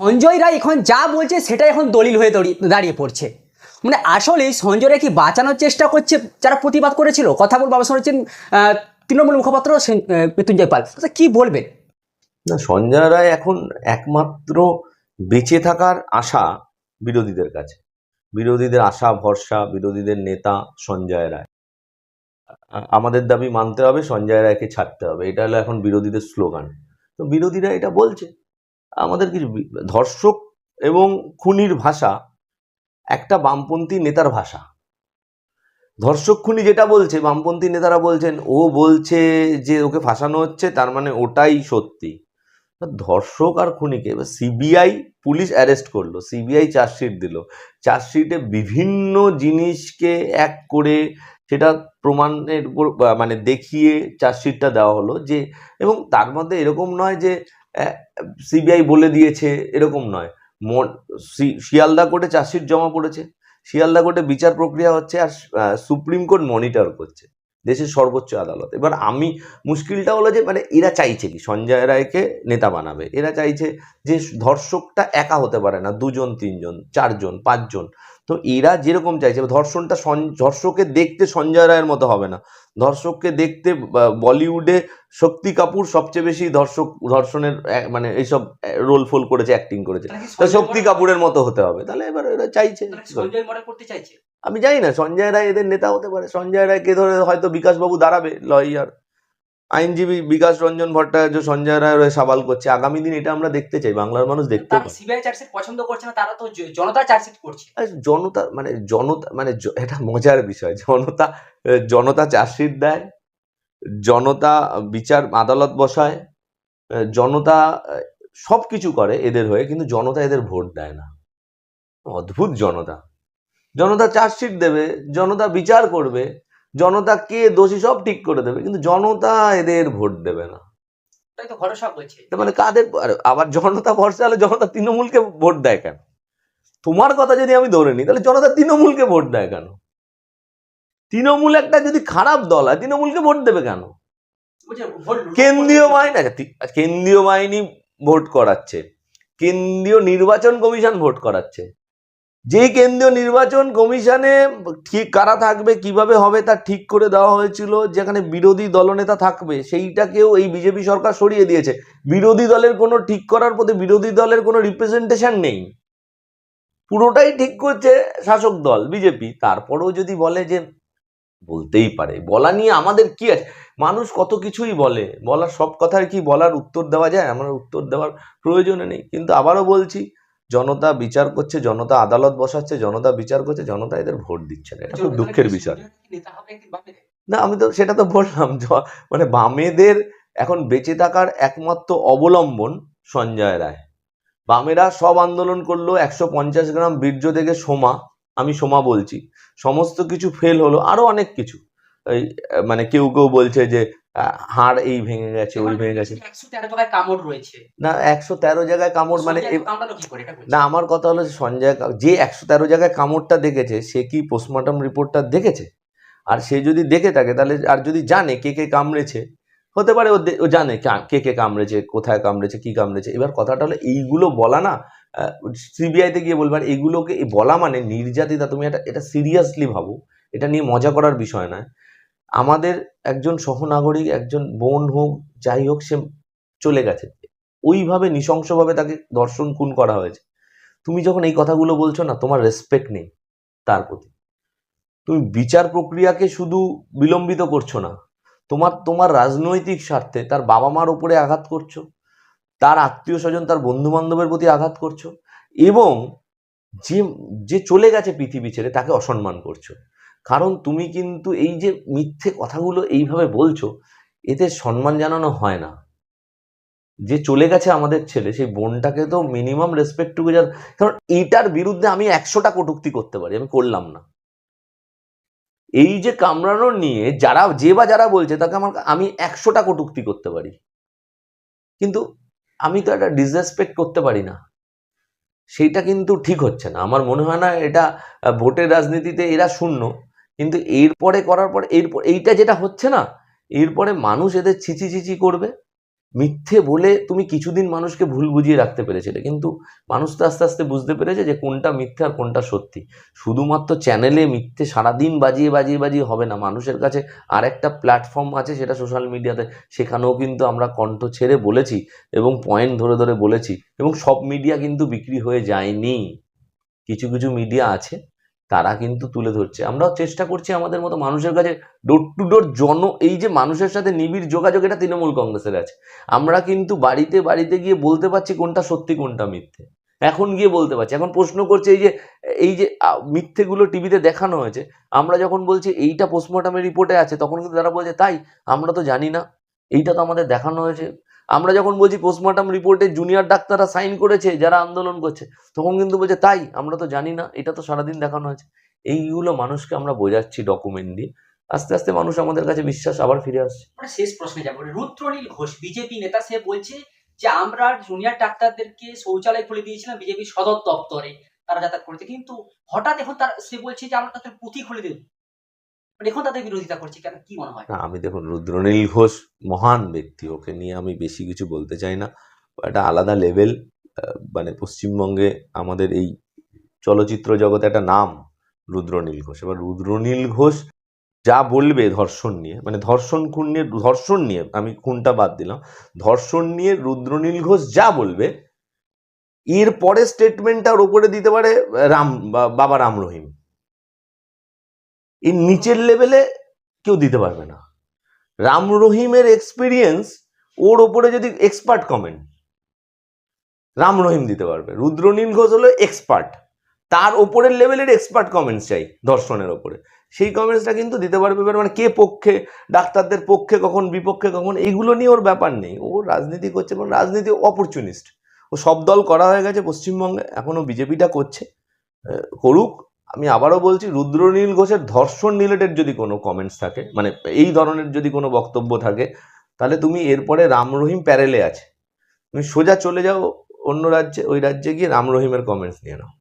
সঞ্জয় রায় এখন যা বলছে সেটা এখন দলিল হয়ে দাঁড়িয়ে- পড়ছে। মানে আসলে সঞ্জয় রায় কি বাঁচানোর চেষ্টা করছে যারা প্রতিবাদ করেছিল? কথা বল বাবা শোনাচ্ছেন আহ, তৃণমূল মুখপাত্র মৃত্যুঞ্জয় পাল। আচ্ছা, কি বলবেন? না সঞ্জয় রায় এখন একমাত্র বেঁচে থাকার আশা বিরোধীদের কাছে। বিরোধীদের আশা ভরসা বিরোধীদের নেতা সঞ্জয় রায়। আমাদের দাবি মানতে হবে সঞ্জয় রায়কে ছাড়তে হবে। এটা হলো এখন বিরোধীদের স্লোগান। তো বিরোধীরা এটা বলছে। আমাদের কিছু ধর্ষক এবং খুনির ভাষা একটা বামপন্থী নেতার ভাষা। ধর্ষক খুনি যেটা বলছে, বামপন্থী নেতারা বলছেন, ও বলছে যে ওকে ফাঁসানো হচ্ছে, তার মানে ওটাই সত্যি। ধর্ষক আর খুনিকে এবার সিবিআই পুলিশ অ্যারেস্ট করল, সিবিআই চার্জশিট দিল। চার্জশিটে বিভিন্ন জিনিসকে এক করে সেটা প্রমাণের মানে দেখিয়ে চার্জশিটটা দেওয়া হলো যে, এবং তার মধ্যে এরকম নয় যে সিবিআই বলে দিয়েছে, এরকম নয়। শিয়ালদা কোর্টে চার্জশিট জমা পড়েছে। শিয়ালদা কোর্টে বিচার প্রক্রিয়া হচ্ছে আর সুপ্রিম কোর্ট মনিটর করছে। দেশের সর্বোচ্চ আদালত। এবার আমি মুশকিলটা হলো যে মানে এরা চাইছে কি? সঞ্জয় রায়কে নেতা বানাবে। এরা চাইছে যে ধর্ষকটা একা হতে পারে না দুজন তিনজন চারজন পাঁচজন। তো এরা যেরকম চাইছে ধর্ষণটা ধর্ষককে দেখতে সঞ্জয় রায়ের মতো হবে না। ধর্ষককে দেখতে বলিউডে শক্তি কাপুর সবচেয়ে বেশি ধর্ষক ধর্ষণের মানে এইসব রোল ফোল করেছে অ্যাক্টিং করেছে। তো শক্তি কাপুরের মতো হতে হবে। তাহলে এবার এরা চাইছে। সঞ্জয় মডেল করতে চাইছে? আমি জানি না সঞ্জয় রায় এদের নেতা হতে পারে। সঞ্জয় রায়কে ধরে হয়তো বিকাশবাবু দাঁড়াবে লয়ার। আইনজীবী বিকাশ রঞ্জন ভট্টাচার্য সঞ্জয় রায় সাবাল করছে। আগামী দিন এটা আমরা দেখতে চাই বাংলার মানুষ দেখতে সিবিআই চার্জশিট পছন্দ করছে না তারা তো জনতা চার্জশিট করছে। জনতা মানে জনতা মানে এটা মজার বিষয়। জনতা জনতা চার্জশিট দেয় জনতা বিচার আদালত বসায় জনতা সব কিছু করে এদের হয়ে কিন্তু জনতা এদের ভোট দেয় না। অদ্ভুত জনতা। জনতা চার্জশিট দেবে জনতা বিচার করবে জনতা কে দোষী সব ঠিক করে দেবে কিন্তু জনতা এদের ভোট দেবে না। মানে কাদের আবার জনতা ভরসা হলে জনতা তৃণমূলকে ভোট দেয় কেন? তোমার কথা যদি আমি ধরে নিই তাহলে জনতা তৃণমূলকে ভোট দেয় কেন? তৃণমূল একটা যদি খারাপ দল হয় তৃণমূলকে ভোট দেবে কেন? কেন্দ্রীয় বাহিনী আচ্ছা, কেন্দ্রীয় বাহিনী ভোট করাচ্ছে কেন্দ্রীয় নির্বাচন কমিশন ভোট করাচ্ছে যে কেন্দ্রীয় নির্বাচন কমিশনে ঠিক কারা থাকবে, কীভাবে হবে তা ঠিক করে দেওয়া হয়েছিল, যেখানে বিরোধী দলনেতা থাকবে, সেইটাকেও এই বিজেপি সরকার সরিয়ে দিয়েছে। বিরোধী দলের কোনো ঠিক করার প্রতি বিরোধী দলের কোনো রিপ্রেজেন্টেশন নেই। পুরোটাই ঠিক করছে শাসক দল, বিজেপি। তারপরেও যদি বলে যে, বলতেই পারে, বলা নিয়ে আমাদের কি আছে? মানুষ কত কিছুই বলে, বলার সব কথার কি বলার উত্তর দেওয়া যায়? আমার উত্তর দেওয়ার প্রয়োজন নেই। কিন্তু আবারও বলছি জনতা বিচার করছে জনতা আদালত বসাচ্ছে জনতা বিচার করছে জনতা এদের ভোট দিচ্ছে না। এটা খুব দুঃখের বিষয়। না আমি তো সেটা তো বললাম মানে বামেদের এখন বেঁচে থাকার একমাত্র অবলম্বন সঞ্জয় রায়। বামেরা সব আন্দোলন করল একশো পঞ্চাশ গ্রাম বীর্য থেকে সোমা আমি সোমা বলছি। সমস্ত কিছু ফেল হলো আরও অনেক কিছু। মানে কেউ কেউ বলছে যে হাড় এই ভেঙে গেছে ওই ভেঙে গেছে। না একশো তেরো জায়গায় কামড় মানে। না আমার কথা হলো সঞ্জয় যে একশো তেরো জায়গায় কামড়টা দেখেছে সে কি পোস্টমর্টম রিপোর্টটা দেখেছে? আর সে যদি দেখে থাকে তাহলে আর যদি জানে কে কে কামড়েছে হতে পারে ও জানে কে কে কামড়েছে কোথায় কামড়েছে কি কামড়েছে। এবার কথাটা হলো এইগুলো বলা না সিবিআইতে গিয়ে বলবার এইগুলোকে এই বলা মানে নির্যাতিতা তুমি এটা এটা সিরিয়াসলি ভাবো। এটা নিয়ে মজা করার বিষয় নয়। আমাদের একজন সহনাগরিক, একজন বোন হোক, যাই হোক, সে চলে গেছে। ওইভাবে নৃশংসভাবে তাকে দর্শন খুন করা হয়েছে। তুমি যখন এই কথাগুলো বলছো না, তোমার রেসপেক্ট নেই তার প্রতি। তুমি বিচার প্রক্রিয়াকে শুধু বিলম্বিত করছ না, তোমার তোমার রাজনৈতিক স্বার্থে তার বাবা মার উপরে আঘাত করছ, তার আত্মীয় স্বজন তার বন্ধু বান্ধবের প্রতি আঘাত করছ, এবং যে যে চলে গেছে পৃথিবী ছেড়ে তাকে অসম্মান করছ। কারণ তুমি কিন্তু এই যে মিথ্যে কথাগুলো এইভাবে বলছো, এতে সম্মান জানানো হয় না। যে চলে গেছে আমাদের ছেলে, সেই বোনটাকে তো মিনিমাম রেসপেক্ট টুকু যার, কারণ এইটার বিরুদ্ধে আমি একশোটা কটূক্তি করতে পারি, আমি করলাম না। এই যে কামড়ানোর নিয়ে যারা যে বা যারা বলছে, তাকে আমার, আমি একশোটা কটূক্তি করতে পারি। কিন্তু আমি তো একটা ডিসরেসপেক্ট করতে পারি না। সেইটা কিন্তু ঠিক হচ্ছে না। আমার মনে হয় না এটা ভোটের রাজনীতিতে এরা শূন্য। কিন্তু এরপরে করার পরে এরপর এইটা যেটা হচ্ছে না, এরপরে মানুষ এদের ছিচি ছিচি করবে। মিথ্যে বলে তুমি কিছুদিন মানুষকে ভুল বুঝিয়ে রাখতে পেরেছিলে, কিন্তু মানুষ তো আস্তে আস্তে বুঝতে পেরেছে যে কোনটা মিথ্যে আর কোনটা সত্যি। শুধুমাত্র চ্যানেলে মিথ্যে সারাদিন বাজিয়ে বাজিয়ে বাজিয়ে হবে না, মানুষের কাছে আর একটা প্ল্যাটফর্ম আছে সেটা সোশ্যাল মিডিয়াতে, সেখানেও কিন্তু আমরা কণ্ঠ ছেড়ে বলেছি এবং পয়েন্ট ধরে ধরে বলেছি এবং সব মিডিয়া কিন্তু বিক্রি হয়ে যায়নি। কিছু কিছু মিডিয়া আছে তারা কিন্তু তুলে ধরছে। আমরাও চেষ্টা করছি আমাদের মতো মানুষের কাছে ডোর টু ডোর জন, এই যে মানুষের সাথে নিবিড় যোগাযোগ, এটা তৃণমূল কংগ্রেসের আছে। আমরা কিন্তু বাড়িতে বাড়িতে গিয়ে বলতে পারছি কোনটা সত্যি, কোনটা মিথ্যে। এখন গিয়ে বলতে পারছি। এখন প্রশ্ন করছে এই যে এই যে মিথ্যেগুলো টিভিতে দেখানো হয়েছে, আমরা যখন বলছি এইটা পোস্টমর্টমের রিপোর্টে আছে, তখন কিন্তু তারা বলছে, তাই, আমরা তো জানি না। এইটা তো আমাদের দেখানো হয়েছে। আমরা যখন বলছি পোস্টমর্টম রিপোর্টে জুনিয়র ডাক্তাররা সাইন করেছে, যারা আন্দোলন করছে, তখন কিন্তু বলছে, তাই? আমরা তো জানি না, এটা তো সারাদিন দেখানো হয়েছে। এইগুলো মানুষকে আমরা বোঝাচ্ছি ডকুমেন্ট দিয়ে। আস্তে আস্তে মানুষ আমাদের কাছে বিশ্বাস আবার ফিরে আসছে। আমরা শেষ প্রশ্নে যাব। রুদ্রনীল ঘোষ, বিজেপি নেতা, সে বলছে যে, আমরা জুনিয়র ডাক্তারদেরকে শৌচালয় খুলে দিয়েছিলাম বিজেপি সদর দপ্তরে, তারা যাতায়াত করছে। কিন্তু হঠাৎ এখন তার, সে বলছে যে, আমরা তাদের পুঁথি খুলে দেব। এখন তাদের বিরোধিতা করছে কেন, কি মনে হয়? আমি দেখুন, রুদ্রনীল ঘোষ মহান ব্যক্তি, ওকে নিয়ে আমি বেশি কিছু বলতে চাই না একটা আলাদা লেভেল মানে পশ্চিমবঙ্গে আমাদের এই চলচ্চিত্র জগতে একটা নাম, রুদ্রনীল ঘোষ। এবার রুদ্রনীল ঘোষ যা বলবে ধর্ষণ নিয়ে মানে ধর্ষণ খুন নিয়ে, ধর্ষণ নিয়ে, আমি খুনটা বাদ দিলাম, ধর্ষণ নিয়ে রুদ্রনীল ঘোষ যা বলবে, এর পরে স্টেটমেন্টটা ওর ওপরে দিতে পারে, রাম বাবা রাম রহিম। এর নিচের লেভেলে কেউ দিতে পারবে না। রাম রহিমের এক্সপিরিয়েন্স ওর ওপরে যদি এক্সপার্ট কমেন্ট রাম রহিম দিতে পারবে। রুদ্রনীল ঘোষ হলো এক্সপার্ট তার ওপরের লেভেলের এক্সপার্ট কমেন্টস চাই দর্শনের ওপরে। সেই কমেন্টসটা কিন্তু দিতে পারবে এবার মানে কে পক্ষে, ডাক্তারদের পক্ষে, কখন বিপক্ষে, কখন এইগুলো নিয়ে ওর ব্যাপার নেই। ও রাজনীতি করছে এবং রাজনীতি অপরচুনিস্ট ও সব দল করা হয়ে গেছে পশ্চিমবঙ্গে এখনও বিজেপিটা করছে। করুক আমি আবারও বলছি, রুদ্রনীল ঘোষের ধর্ষণ রিলেটেড যদি কোনো কমেন্টস থাকে মানে এই ধরনের যদি কোনো বক্তব্য থাকে, তাহলে তুমি এরপরে রাম রহিম প্যারেলে আছে। তুমি সোজা চলে যাও অন্য রাজ্যে, ওই রাজ্যে গিয়ে রাম রহিমের কমেন্টস নিয়ে নাও।